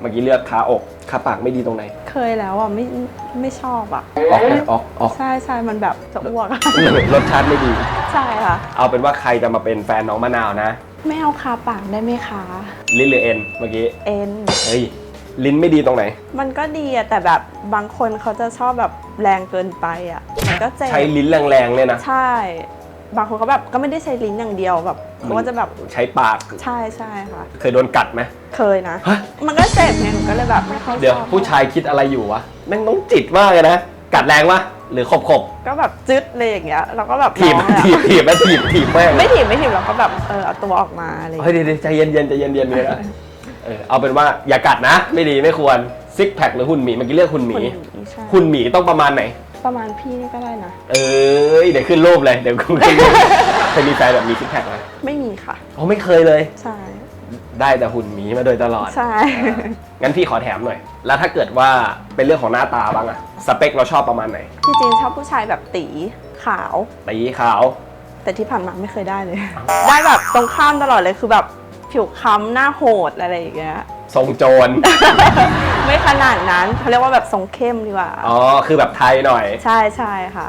เมื่อกี้เลือกขาอกขาปากไม่ดีตรงไหน เคยแล้วอะไม่ไม่ชอบอะ ออกนะออกออกใช่ใช่มันแบบจะอ้วกอะ รสชาติไม่ดี ใช่ค่ะ เอาเป็นว่าใครจะมาเป็นแฟนน้องมะนาวนะไม่เอาคาปากได้ไหมคะ ลิ้นหรือเอ็นเมื่อกี้เอ็น เฮ้ยลิ้นไม่ดีตรงไหน มันก็ดีอะแต่แบบบางคนเขาจะชอบแบบแรงเกินไปอะมันก็เจ็บใช้ลิ้นแรงๆเนี่ยนะ ใช่ บางคนเขาแบบก็ไม่ได้ใช้ลิ้นอย่างเดียวแบบเขาก็จะแบบใช้ปาก ใช่ใช่ค่ะ เคยโดนกัดไหมเคยนะ ฮะ มันก็เจ็บไงหนูก็เลยแบบไม่ค่อยชอบเดี๋ยวผู้ชายคิดอะไรอยู่วะแม่งต้องจิตมากเลยนะกัดแรงวะหรือขบขบก็แบบจึ๊ดเลยอย่างเงี้ยเราก็แบบๆถีบร้องอะถีบถีบแล้วถีบถีบแม่งไม่ถีบไม่ถีบเราก็แบบเออเอาตัวออกมาอะไรอย่างเฮ้ยเงี้ยเดี๋ยวๆใจเย็นๆใจเย็นๆเลยนะเออเอาเป็นว่าอย่ากัดนะ ไม่ดีไม่ควรซิกแพคหรือหุ่นหมีเมื่อกี้เรียกหุ่นหมีคนนี้ใช่หุ่นหมีต้องประมาณไหน ประมาณพี่นี่ก็ได้นะ เอ้ยเดี๋ยวขึ้นรูปเลยเดี๋ยวคุณขึ้นรูปเคยมีแฟนแบบมีซิกแพคไหมไม่มีค่ะ อ๋อไม่เคยเลย ใช่ ได้แต่หุ่นหมีมาโดยตลอด ใช่ งั้นพี่ขอแถมหน่อย แล้วถ้าเกิดว่าเป็นเรื่องของหน้าตาบ้างอะสเปคเราชอบประมาณไหนที่จริงชอบผู้ชายแบบตีขาว ตีขาว แต่ที่ผ่านมาไม่เคยได้เลย ได้แบบตรงข้ามตลอดเลยคือแบบผิวค้ำหน้าโหดอะไรอย่างเงี้ย ทรงโจรไม่ ขนาดนั้นเขาเรียกว่าแบบทรงเข้มดีกว่า อ๋อ คือแบบไทยหน่อย ใช่ใช่ค่ะ